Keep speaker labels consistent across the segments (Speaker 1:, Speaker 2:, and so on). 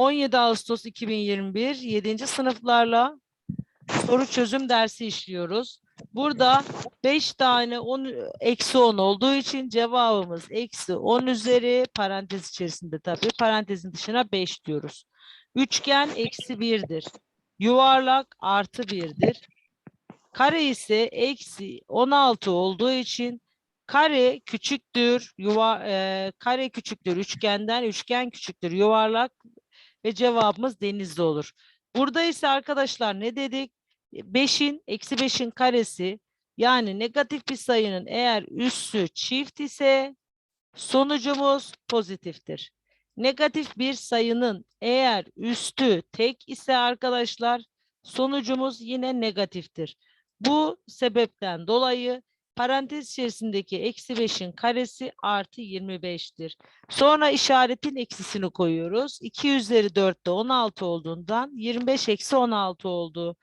Speaker 1: 17 Ağustos 2021 7. sınıflarla soru çözüm dersi işliyoruz. Burada 5 tane 10 eksi 10 olduğu için cevabımız eksi 10 üzeri parantez içerisinde tabii parantezin dışına 5 diyoruz. Üçgen eksi 1'dir. Yuvarlak artı 1'dir. Kare ise eksi 16 olduğu için kare küçüktür yuva e, kare küçüktür üçgenden üçgen küçüktür yuvarlak ve cevabımız denizli olur. Burada ise arkadaşlar ne dedik? 5'in eksi 5'in karesi yani negatif bir sayının eğer üssü çift ise sonucumuz pozitiftir. Negatif bir sayının eğer üstü tek ise arkadaşlar sonucumuz yine negatiftir. Bu sebepten dolayı parantez içerisindeki eksi 5'in karesi artı 25'tir. Sonra işaretin eksisini koyuyoruz. 2 üzeri 4'te 16 olduğundan 25 eksi 16 oldu.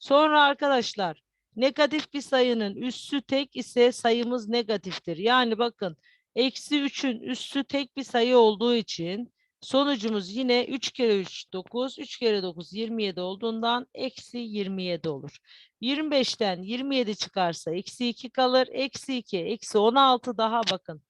Speaker 1: Sonra arkadaşlar negatif bir sayının üssü tek ise sayımız negatiftir. Yani bakın eksi 3'ün üssü tek bir sayı olduğu için sonucumuz yine 3 kere 3 9, 3 kere 9 27 olduğundan eksi 27 olur. 25'ten 27 çıkarsa eksi 2 kalır. Eksi 2, eksi 16 daha bakın.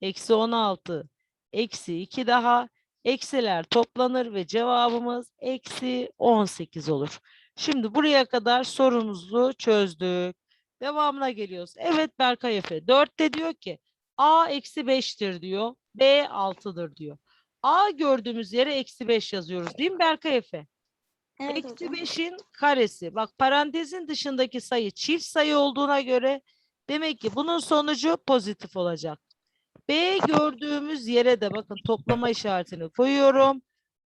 Speaker 1: Eksi 16, eksi 2 daha. Eksiler toplanır ve cevabımız eksi 18 olur. Şimdi buraya kadar sorumuzu çözdük. Devamına geliyoruz. Evet Berkay Efe. 4 de diyor ki A eksi 5'tir diyor. B 6'dır diyor. A gördüğümüz yere eksi 5 yazıyoruz değil mi Berkay Efe?
Speaker 2: Evet
Speaker 1: Eksi
Speaker 2: hocam.
Speaker 1: 5'in karesi. Bak parantezin dışındaki sayı çift sayı olduğuna göre demek ki bunun sonucu pozitif olacak. B gördüğümüz yere de bakın toplama işaretini koyuyorum.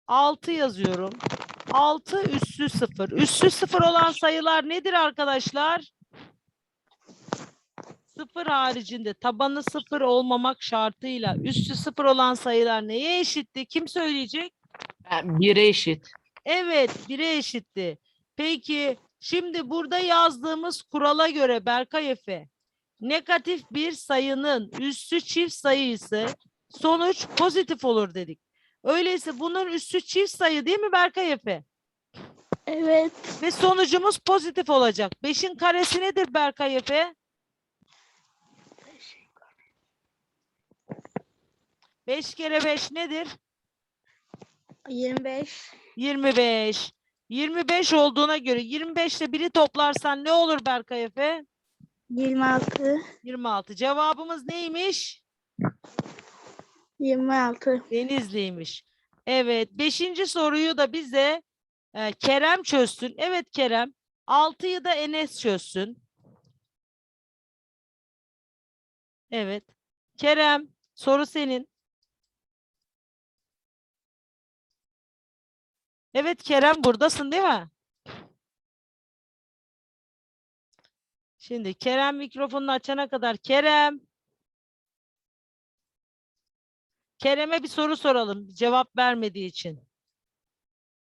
Speaker 1: 6 yazıyorum. 6 üssü 0. Üssü 0 olan sayılar nedir arkadaşlar? 0 haricinde tabanı 0 olmamak şartıyla üssü 0 olan sayılar neye eşitti? Kim söyleyecek?
Speaker 3: Bire eşit.
Speaker 1: Evet, bire eşitti. Peki, şimdi burada yazdığımız kurala göre Berkay Efe, negatif bir sayının üssü çift sayı ise sonuç pozitif olur dedik. Öyleyse bunun üssü çift sayı değil mi Berkay Efe?
Speaker 2: Evet.
Speaker 1: Ve sonucumuz pozitif olacak. 5'in karesi nedir Berkay Efe? Beş kere beş nedir?
Speaker 2: 25.
Speaker 1: 25. 25 olduğuna göre 25 ile biri toplarsan ne olur Berkay Efe?
Speaker 2: 26.
Speaker 1: 26. Cevabımız neymiş?
Speaker 2: 26.
Speaker 1: Denizli'ymiş. Evet. Beşinci soruyu da bize e, Kerem çözsün. Evet Kerem. 6'yı da Enes çözsün. Evet. Kerem soru senin. Evet Kerem buradasın değil mi? Şimdi Kerem mikrofonunu açana kadar Kerem. Kerem'e bir soru soralım cevap vermediği için.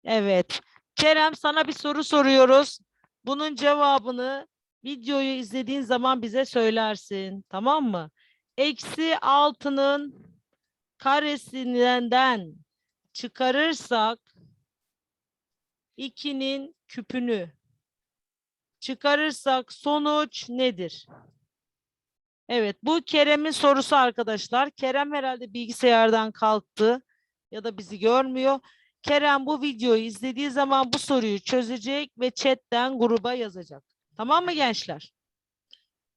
Speaker 1: Evet. Kerem sana bir soru soruyoruz. Bunun cevabını videoyu izlediğin zaman bize söylersin. Tamam mı? Eksi altının karesinden çıkarırsak 2'nin küpünü çıkarırsak sonuç nedir? Evet, bu Kerem'in sorusu arkadaşlar. Kerem herhalde bilgisayardan kalktı ya da bizi görmüyor. Kerem bu videoyu izlediği zaman bu soruyu çözecek ve chatten gruba yazacak. Tamam mı gençler?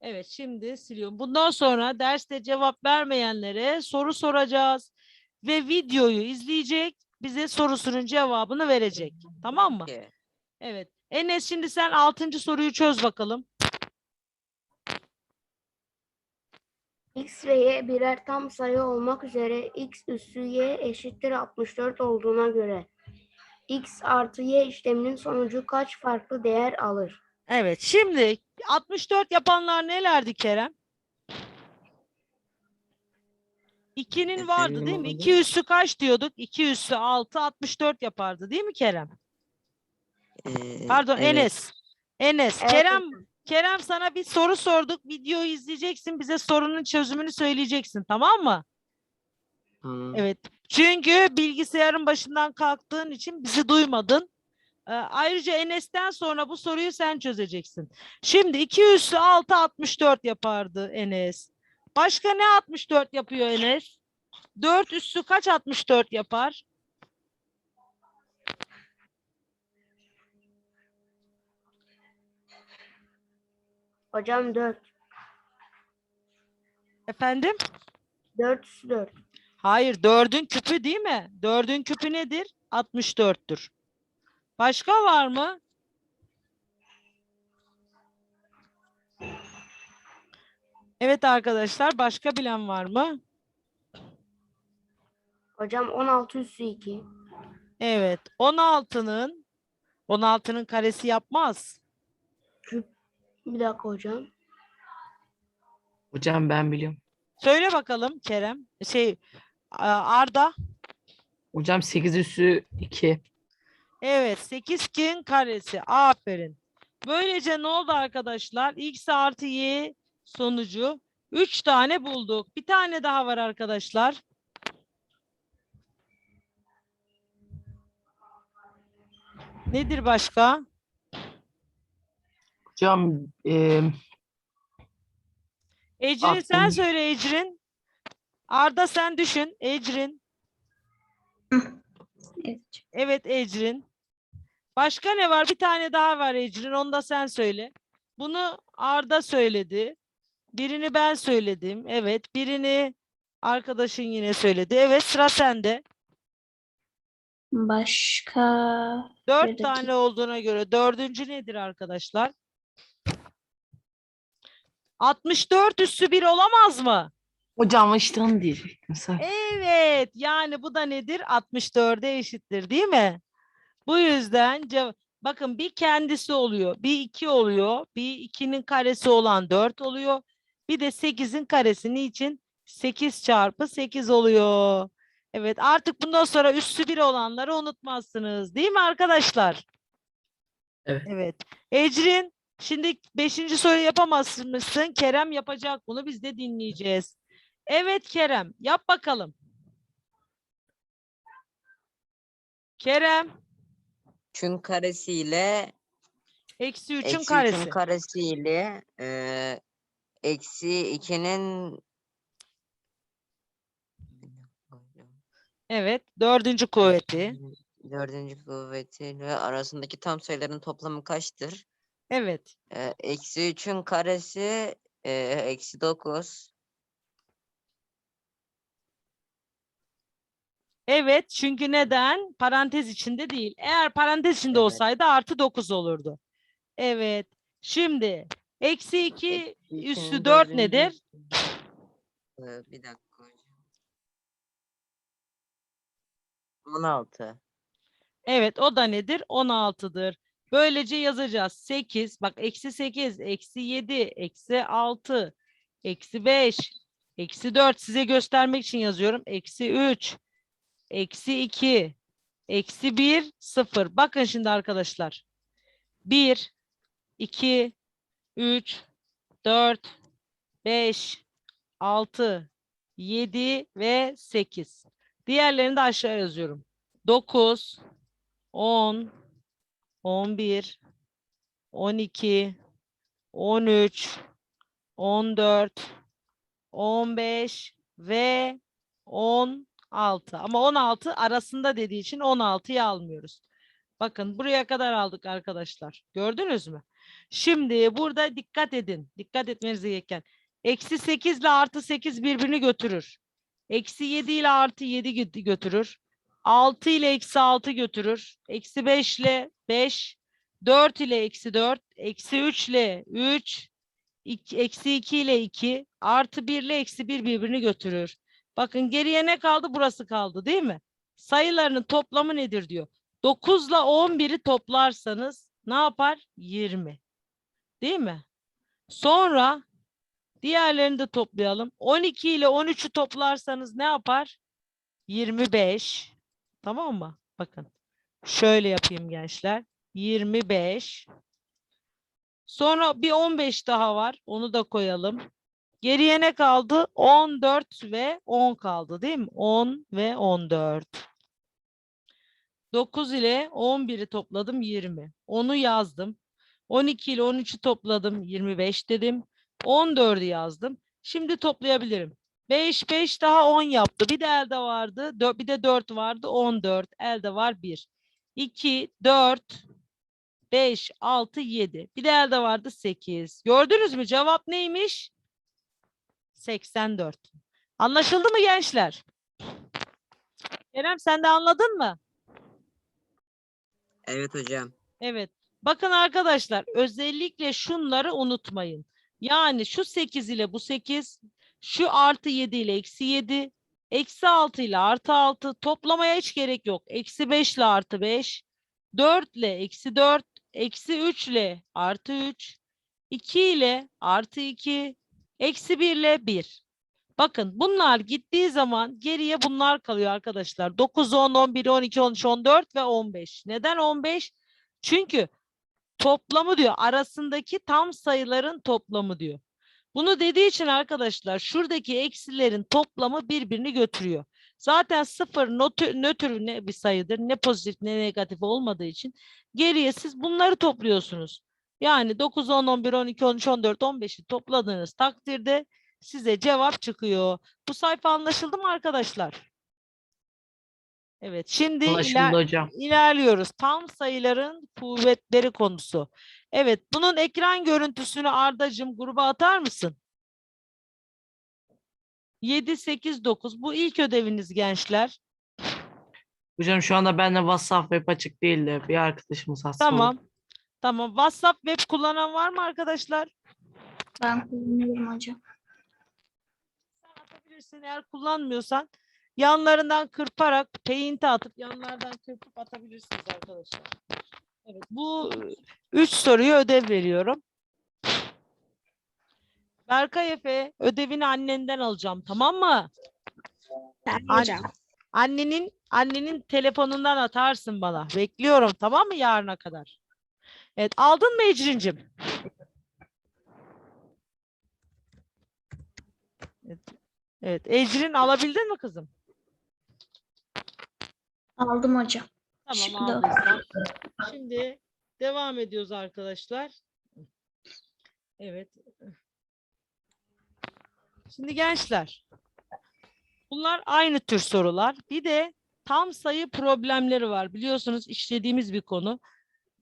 Speaker 1: Evet, şimdi siliyorum. Bundan sonra derste cevap vermeyenlere soru soracağız ve videoyu izleyecek, bize sorusunun cevabını verecek. Tamam mı? Evet. Enes şimdi sen altıncı soruyu çöz bakalım.
Speaker 4: X ve Y birer tam sayı olmak üzere X üssü Y eşittir 64 olduğuna göre X artı Y işleminin sonucu kaç farklı değer alır?
Speaker 1: Evet. Şimdi 64 yapanlar nelerdi Kerem? 2'nin vardı değil mi? 2 üssü kaç diyorduk? 2 üssü 6 64 yapardı değil mi Kerem? Pardon Enes. Enes.
Speaker 4: Evet
Speaker 1: Kerem Kerem sana bir soru sorduk. Videoyu izleyeceksin. Bize sorunun çözümünü söyleyeceksin. Tamam mı? Evet. Çünkü bilgisayarın başından kalktığın için bizi duymadın. Ee, ayrıca Enes'ten sonra bu soruyu sen çözeceksin. Şimdi 2 üssü 6 64 yapardı Enes. Başka ne 64 yapıyor Enes? 4 üssü kaç 64 yapar?
Speaker 4: Hocam 4.
Speaker 1: Efendim?
Speaker 4: 4 üstü 4.
Speaker 1: Hayır, 4'ün küpü değil mi? 4'ün küpü nedir? 64'tür. Başka var mı? Evet arkadaşlar, başka bilen var mı?
Speaker 4: Hocam 16 üstü 2.
Speaker 1: Evet, 16'nın 16'nın karesi yapmaz.
Speaker 4: Küp. Bir dakika hocam.
Speaker 3: Hocam ben biliyorum.
Speaker 1: Söyle bakalım Kerem. Şey Arda.
Speaker 3: Hocam 8 üssü 2.
Speaker 1: Evet, 8 kin karesi. Aferin. Böylece ne oldu arkadaşlar? X artı Y sonucu 3 tane bulduk. Bir tane daha var arkadaşlar. Nedir başka?
Speaker 3: Hocam e,
Speaker 1: Ecrin sen
Speaker 3: Aklım-
Speaker 1: söyle Ecrin. Arda sen düşün. Ecrin.
Speaker 2: Evet.
Speaker 1: Evet Ecrin. Başka ne var? Bir tane daha var Ecrin. Onu da sen söyle. Bunu Arda söyledi. Birini ben söyledim. Evet. Birini arkadaşın yine söyledi. Evet sıra sende.
Speaker 2: Başka
Speaker 1: Dört
Speaker 2: Bir
Speaker 1: tane olduğuna göre dördüncü nedir arkadaşlar? 64 üssü bir olamaz mı?
Speaker 3: hocam işte onu diyecektim. Sağ-
Speaker 1: Evet, yani bu da nedir? 64'e eşittir, değil mi? Bu yüzden cev- bakın bir kendisi oluyor, bir iki oluyor, bir ikinin karesi olan 4 oluyor. Bir de 8'in karesi niçin? 8 çarpı 8 oluyor. Evet, artık bundan sonra üssü bir olanları unutmazsınız, değil mi arkadaşlar?
Speaker 3: Evet.
Speaker 1: Evet. Ecrin, şimdi 5. soru yapamazsın. Kerem yapacak bunu, biz de dinleyeceğiz. Evet Kerem, yap bakalım. Kerem,
Speaker 5: 3'ün karesiyle
Speaker 1: eksi 3'ün
Speaker 5: eksi 3'ün
Speaker 1: karesi.
Speaker 5: karesiyle eee eksi 2'nin
Speaker 1: Evet, dördüncü kuvveti.
Speaker 5: dördüncü kuvvetiyle arasındaki tam sayıların toplamı kaçtır?
Speaker 1: Evet,
Speaker 5: Eee, Eksi 3'ün karesi eee, eksi 9.
Speaker 1: evet çünkü neden? Parantez içinde değil. Eğer parantez içinde
Speaker 5: Evet.
Speaker 1: olsaydı artı 9 olurdu. Evet, şimdi eksi 2
Speaker 5: Eksi
Speaker 1: üstü
Speaker 5: ikinin
Speaker 1: 4
Speaker 5: dördüncü-
Speaker 1: nedir?
Speaker 5: Eee, bir dakika hocam. 16.
Speaker 1: Evet, o da nedir? 16'dır. Böylece yazacağız. 8, bak eksi 8, eksi 7, eksi 6, eksi 5, eksi 4. Size göstermek için yazıyorum. Eksi 3, eksi 2, eksi 1, 0. Bakın şimdi arkadaşlar. 1, 2, 3, 4, 5, 6, 7 ve 8. Diğerlerini de aşağı yazıyorum. 9, 10, 11, 12, 13, 14, 15 ve 16. Ama 16 arasında dediği için 16'yı almıyoruz. Bakın buraya kadar aldık arkadaşlar. Gördünüz mü? Şimdi burada dikkat edin. Dikkat etmeniz gereken. Eksi 8 ile artı 8 birbirini götürür. Eksi 7 ile artı 7 gö- götürür. 6 ile eksi 6 götürür. Eksi 5 ile 5. 4 ile eksi 4. Eksi 3 ile 3. iki- Eksi 2 ile 2. Artı 1 ile eksi 1 birbirini götürür. Bakın geriye ne kaldı? Burası kaldı değil mi? Sayılarının toplamı nedir diyor. 9 ile 11'i toplarsanız ne yapar? 20. Değil mi? Sonra diğerlerini de toplayalım. 12 ile 13'ü toplarsanız ne yapar? 25. Tamam mı? Bakın. Şöyle yapayım gençler. 25. Sonra bir 15 daha var. Onu da koyalım. Geriye ne kaldı? 14 ve 10 kaldı değil mi? 10 ve 14. 9 ile 11'i topladım 20. 10'u yazdım. 12 ile 13'ü topladım 25 dedim. 14'ü yazdım. Şimdi toplayabilirim. 5 5 daha 10 yaptı. Bir de elde vardı. dö- Bir de 4 vardı. 14. Elde var 1. 2 4 5 6 7. Bir de elde vardı 8. Gördünüz mü? Cevap neymiş? 84. Anlaşıldı mı gençler? Kerem sen de anladın mı?
Speaker 5: Evet hocam.
Speaker 1: Evet. Bakın arkadaşlar özellikle şunları unutmayın. Yani şu 8 ile bu 8, şu artı 7 ile eksi 7, eksi 6 ile artı 6 toplamaya hiç gerek yok. Eksi 5 ile artı 5, 4 ile eksi 4, eksi 3 ile artı 3, 2 ile artı 2, eksi 1 ile 1. Bakın bunlar gittiği zaman geriye bunlar kalıyor arkadaşlar. 9, 10, 11, 12, 13, 14 ve 15. Neden 15? Çünkü toplamı diyor arasındaki tam sayıların toplamı diyor. Bunu dediği için arkadaşlar şuradaki eksilerin toplamı birbirini götürüyor. Zaten sıfır nötr, nötr ne bir sayıdır ne pozitif ne negatif olmadığı için geriye siz bunları topluyorsunuz. Yani 9, 10, 11, 12, 13, 14, 15'i topladığınız takdirde size cevap çıkıyor. Bu sayfa anlaşıldı mı arkadaşlar? Evet şimdi iler-
Speaker 3: hocam.
Speaker 1: İlerliyoruz. Tam sayıların kuvvetleri konusu. Evet, bunun ekran görüntüsünü Ardacığım gruba atar mısın? 7, 8, 9. Bu ilk ödeviniz gençler.
Speaker 3: Hocam şu anda bende WhatsApp web açık değil de bir arkadaşımız hasta oldu.
Speaker 1: Tamam. Tamam. WhatsApp web kullanan var mı arkadaşlar?
Speaker 2: Ben kullanıyorum hocam.
Speaker 1: Atabilirsin. Eğer kullanmıyorsan yanlarından kırparak paint'e atıp yanlardan kırpıp atabilirsiniz arkadaşlar. Evet, bu e, üç soruyu ödev veriyorum. Berkay Efe ödevini annenden alacağım tamam mı?
Speaker 2: Hocam.
Speaker 1: Annenin annenin telefonundan atarsın bana. Bekliyorum tamam mı yarına kadar? Evet aldın mı Ecrin'cim? Evet. Evet Ecrin alabildin mi kızım?
Speaker 2: Aldım hocam.
Speaker 1: Tamam
Speaker 2: Şimdi
Speaker 1: aldıysan. Şimdi devam ediyoruz arkadaşlar. Evet. Şimdi gençler. Bunlar aynı tür sorular. Bir de tam sayı problemleri var. Biliyorsunuz işlediğimiz bir konu.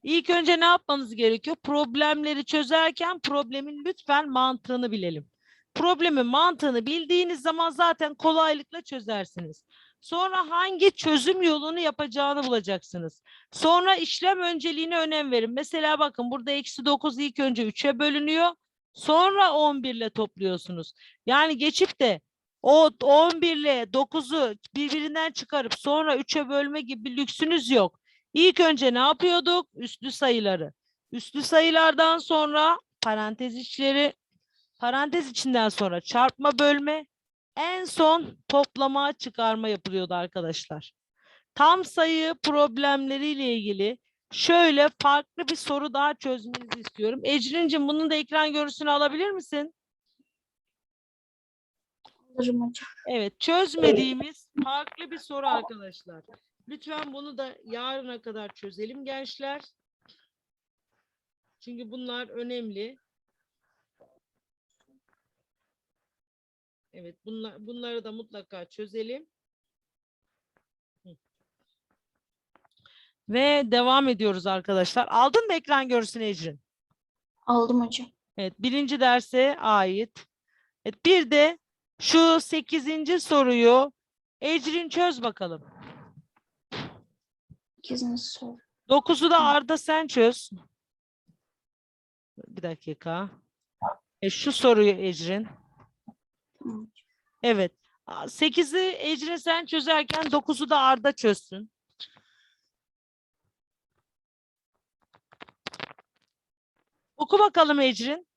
Speaker 1: İlk önce ne yapmanız gerekiyor? Problemleri çözerken problemin lütfen mantığını bilelim. Problemin mantığını bildiğiniz zaman zaten kolaylıkla çözersiniz. Sonra hangi çözüm yolunu yapacağını bulacaksınız. Sonra işlem önceliğine önem verin. Mesela bakın burada eksi 9 ilk önce 3'e bölünüyor. Sonra 11 ile topluyorsunuz. Yani geçip de o 11 ile 9'u birbirinden çıkarıp sonra 3'e bölme gibi bir lüksünüz yok. İlk önce ne yapıyorduk? Üslü sayıları. Üslü sayılardan sonra parantez içleri, parantez içinden sonra çarpma bölme, en son toplama çıkarma yapılıyordu arkadaşlar. Tam sayı problemleriyle ilgili şöyle farklı bir soru daha çözmenizi istiyorum. Ecrin'cim bunun da ekran görüntüsünü alabilir misin?
Speaker 2: Alırım hocam.
Speaker 1: Evet, çözmediğimiz farklı bir soru arkadaşlar. Lütfen bunu da yarına kadar çözelim gençler. Çünkü bunlar önemli. Evet, bunlar, bunları da mutlaka çözelim. Ve devam ediyoruz arkadaşlar. Aldın mı ekran görüntüsünü Ecrin?
Speaker 2: Aldım hocam.
Speaker 1: Evet, birinci derse ait. Evet, bir de şu sekizinci soruyu Ecrin çöz bakalım.
Speaker 2: İkinci soru.
Speaker 1: Dokuzu da Arda sen çöz. Bir dakika. E, şu soruyu Ecrin. Evet. A- Sekizi Ecrin sen çözerken dokuzu da Arda çözsün. Oku bakalım Ecrin.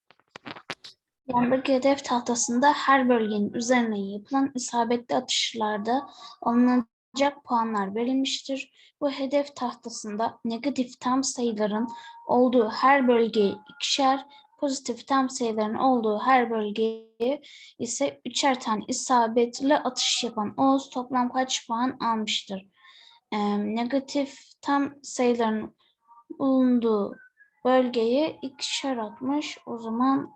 Speaker 2: Yandaki hedef tahtasında her bölgenin üzerine yapılan isabetli atışlarda alınacak puanlar verilmiştir. Bu hedef tahtasında negatif tam sayıların olduğu her bölgeye ikişer, pozitif tam sayıların olduğu her bölgeye ise üçer tane isabetle atış yapan Oğuz toplam kaç puan almıştır? Ee, negatif tam sayıların bulunduğu bölgeye ikişer atmış. O zaman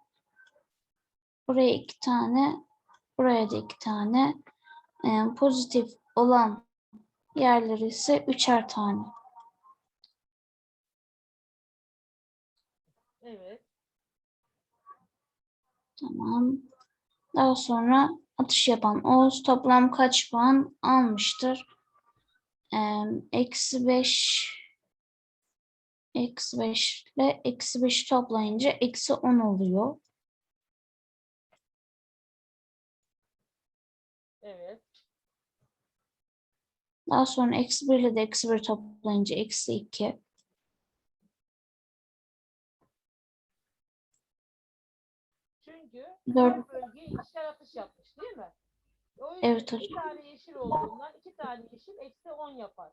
Speaker 2: buraya iki tane, buraya da iki tane. Ee, pozitif olan yerleri ise üçer tane.
Speaker 1: Evet.
Speaker 2: Tamam. Daha sonra atış yapan Oğuz toplam kaç puan almıştır? Eksi 5 Eksi 5 ile eksi 5 toplayınca eksi 10 oluyor.
Speaker 1: Evet.
Speaker 2: Daha sonra eksi 1 ile de eksi 1 toplayınca eksi 2. Dört.
Speaker 1: bölgeye ikişer atış yapmış değil mi? O yüzden
Speaker 2: Evet
Speaker 1: iki
Speaker 2: hocam.
Speaker 1: tane yeşil olduğundan iki tane yeşil eksi 10 yapar.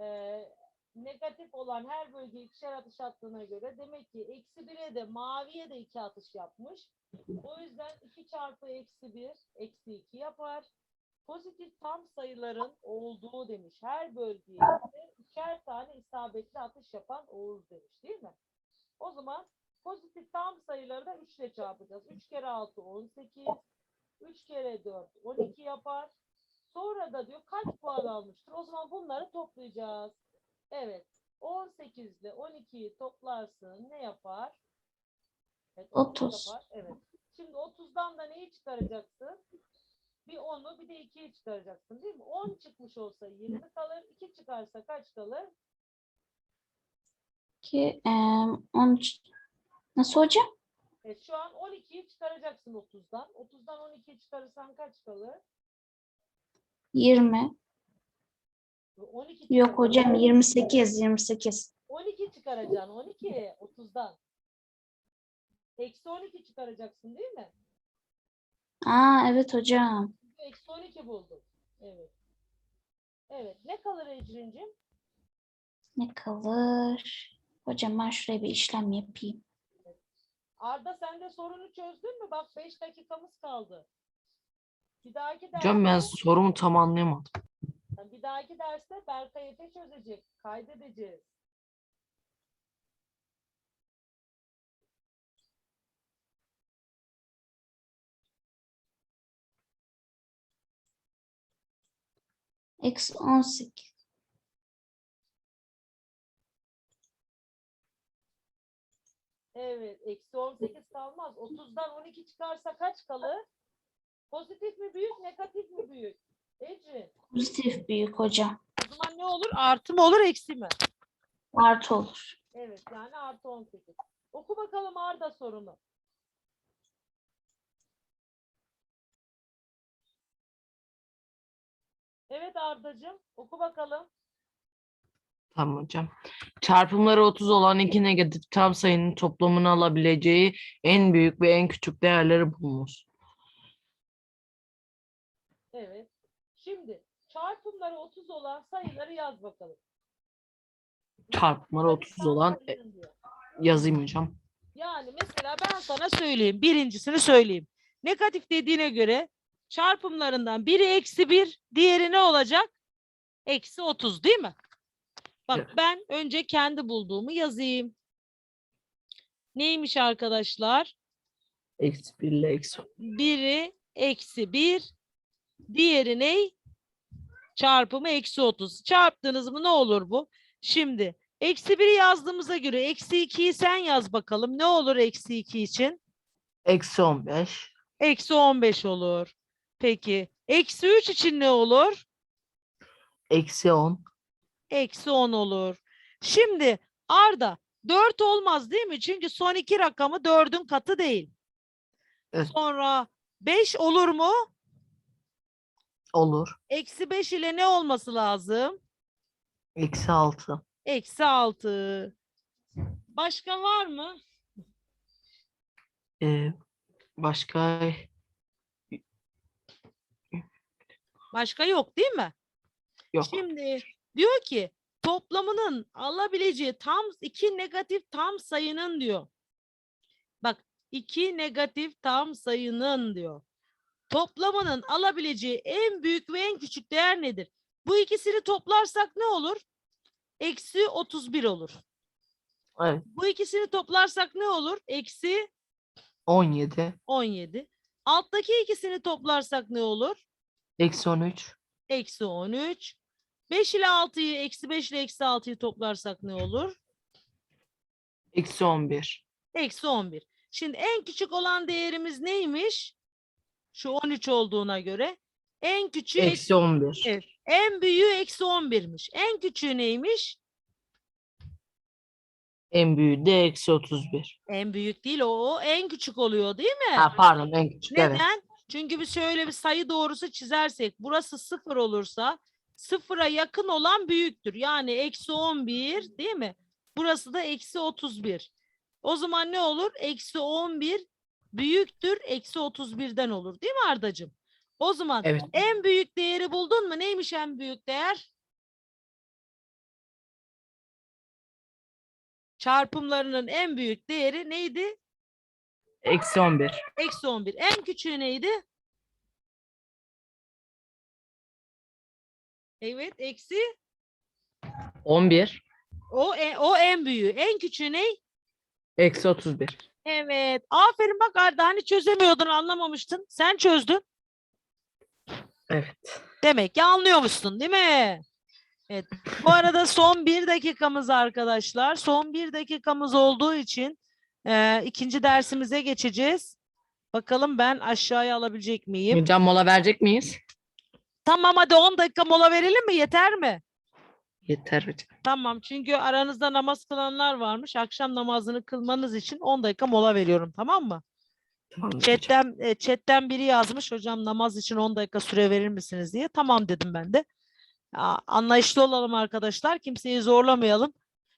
Speaker 1: Ee, negatif olan her bölgeye ikişer atış attığına göre demek ki eksi 1'e de maviye de iki atış yapmış. O yüzden 2 çarpı eksi 1 eksi 2 yapar. Pozitif tam sayıların olduğu demiş. Her bölgeye ise üçer tane isabetli atış yapan Oğuz demiş değil mi? O zaman pozitif tam sayıları da 3 ile çarpacağız. 3 kere 6 18. 3 kere 4 12 yapar. Sonra da diyor kaç puan almıştır? O zaman bunları toplayacağız. Evet. 18 ile 12'yi toplarsın ne yapar? Evet,
Speaker 2: 30.
Speaker 1: yapar. Evet. Şimdi 30'dan da neyi çıkaracaksın? Bir 10'u bir de 2'yi çıkaracaksın değil mi? 10 çıkmış olsa 20 kalır. 2 çıkarsa kaç kalır?
Speaker 2: Ki em, 13 Nasıl hocam?
Speaker 1: Evet, şu an 12'yi çıkaracaksın 30'dan. 30'dan 12'yi çıkarırsan kaç kalır?
Speaker 2: 20.
Speaker 1: 12
Speaker 2: Yok hocam 28 28.
Speaker 1: 12 çıkaracaksın 12 30'dan. Eksi 12 çıkaracaksın değil mi?
Speaker 2: Aa evet hocam.
Speaker 1: Eksi 12 bulduk. Evet. Evet. Ne kalır Ecrin'cim?
Speaker 2: Ne kalır? Hocam ben şuraya bir işlem yapayım.
Speaker 1: Arda sen de sorunu çözdün mü? Bak 5 dakikamız kaldı. Bir dahaki
Speaker 3: Hocam ben
Speaker 1: derste,
Speaker 3: sorumu tam anlayamadım.
Speaker 1: bir dahaki derste Berkay Efe çözecek. Kaydedeceğiz.
Speaker 2: Eksi 18.
Speaker 1: Evet. Eksi 18 kalmaz. 30'dan 12 çıkarsa kaç kalır? Pozitif mi büyük, negatif mi büyük? Ecrin.
Speaker 2: Pozitif büyük hocam.
Speaker 1: O zaman ne olur? Artı mı olur, eksi mi?
Speaker 2: Artı olur.
Speaker 1: Evet yani artı 18. Oku bakalım Arda sorunu. Evet Arda'cığım oku bakalım.
Speaker 3: Tamam hocam. Çarpımları 30 olan iki negatif tam sayının toplamını alabileceği en büyük ve en küçük değerleri bulunuz.
Speaker 1: Evet. Şimdi çarpımları 30 olan sayıları yaz bakalım.
Speaker 3: Çarpımları 30 olan e, yazayım hocam.
Speaker 1: Yani mesela ben sana söyleyeyim. Birincisini söyleyeyim. Negatif dediğine göre çarpımlarından biri eksi bir, diğeri ne olacak? Eksi 30 değil mi? Bak ben önce kendi bulduğumu yazayım. Neymiş arkadaşlar?
Speaker 3: Eksi 1 ile eksi.
Speaker 1: Biri eksi bir, diğeri ne? Çarpımı eksi 30. Çarptınız mı ne olur bu? Şimdi eksi biri yazdığımıza göre eksi 2'yi sen yaz bakalım. Ne olur eksi 2 için?
Speaker 3: Eksi 15.
Speaker 1: Eksi 15 olur. Peki. Eksi 3 için ne olur?
Speaker 3: Eksi 10.
Speaker 1: Eksi 10 olur. Şimdi Arda 4 olmaz değil mi? Çünkü son iki rakamı 4'ün katı değil.
Speaker 3: Evet.
Speaker 1: Sonra 5 olur mu?
Speaker 3: Olur.
Speaker 1: Eksi 5 ile ne olması lazım?
Speaker 3: Eksi 6.
Speaker 1: Eksi 6. Başka var mı?
Speaker 3: Ee, başka
Speaker 1: Başka yok değil mi?
Speaker 3: yok.
Speaker 1: Şimdi diyor ki toplamının alabileceği tam iki negatif tam sayının diyor. iki negatif tam sayının diyor. Toplamının alabileceği en büyük ve en küçük değer nedir? Bu ikisini toplarsak ne olur? Eksi 31 olur.
Speaker 3: Evet.
Speaker 1: Bu ikisini toplarsak ne olur? Eksi
Speaker 3: 17.
Speaker 1: 17. Alttaki ikisini toplarsak ne olur?
Speaker 3: Eksi 13.
Speaker 1: Eksi 13. 5 ile 6'yı, eksi 5 ile eksi 6'yı toplarsak ne olur?
Speaker 3: Eksi 11.
Speaker 1: Eksi 11. Şimdi en küçük olan değerimiz neymiş? Şu 13 olduğuna göre. En küçüğü eksi,
Speaker 3: Eksi 11.
Speaker 1: evet, en büyüğü eksi 11'miş. En küçüğü neymiş?
Speaker 3: En büyüğü de eksi 31.
Speaker 1: En büyük değil o, o en küçük oluyor değil mi?
Speaker 3: Ha pardon en küçük evet.
Speaker 1: Neden? Çünkü biz şöyle bir sayı doğrusu çizersek burası sıfır olursa sıfıra yakın olan büyüktür. Yani eksi 11 değil mi? Burası da eksi 31. O zaman ne olur? Eksi 11 büyüktür. Eksi 31'den olur değil mi Ardacığım? O zaman
Speaker 3: Evet.
Speaker 1: en büyük değeri buldun mu? Neymiş en büyük değer? Çarpımlarının en büyük değeri neydi?
Speaker 3: Eksi 11.
Speaker 1: Eksi 11. En küçüğü neydi? Evet, eksi.
Speaker 3: 11.
Speaker 1: O, e- o en büyüğü. En küçüğü ne?
Speaker 3: Eksi 31.
Speaker 1: Evet. Aferin bak Arda hani çözemiyordun anlamamıştın. Sen çözdün.
Speaker 3: Evet.
Speaker 1: Demek ki anlıyormuşsun değil mi? Evet. Bu arada son bir dakikamız arkadaşlar. Son bir dakikamız olduğu için e, ikinci dersimize geçeceğiz. Bakalım ben aşağıya alabilecek miyim?
Speaker 3: Hocam mola verecek miyiz?
Speaker 1: Tamam hadi 10 dakika mola verelim mi? Yeter mi?
Speaker 3: Yeter hocam.
Speaker 1: Tamam çünkü aranızda namaz kılanlar varmış. Akşam namazını kılmanız için 10 dakika mola veriyorum tamam mı?
Speaker 3: Tamam.
Speaker 1: Chatten, e, chatten biri yazmış hocam namaz için 10 dakika süre verir misiniz diye. Tamam dedim ben de. Aa, Anlayışlı olalım arkadaşlar. Kimseyi zorlamayalım.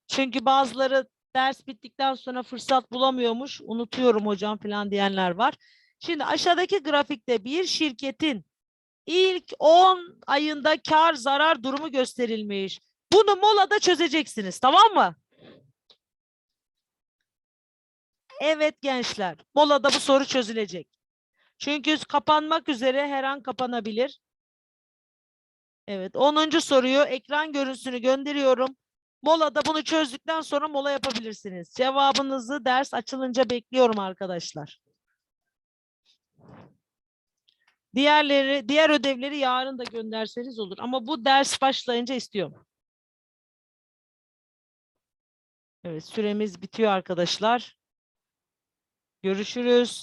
Speaker 1: Çünkü bazıları ders bittikten sonra fırsat bulamıyormuş. Unutuyorum hocam falan diyenler var. Şimdi aşağıdaki grafikte bir şirketin ilk 10 ayında kar zarar durumu gösterilmiş. Bunu molada çözeceksiniz tamam mı? Evet gençler. Molada bu soru çözülecek. Çünkü kapanmak üzere her an kapanabilir. Evet 10. soruyu ekran görüntüsünü gönderiyorum. Molada bunu çözdükten sonra mola yapabilirsiniz. Cevabınızı ders açılınca bekliyorum arkadaşlar. Diğerleri, diğer ödevleri yarın da gönderseniz olur. Ama bu ders başlayınca istiyorum. Evet süremiz bitiyor arkadaşlar. Görüşürüz.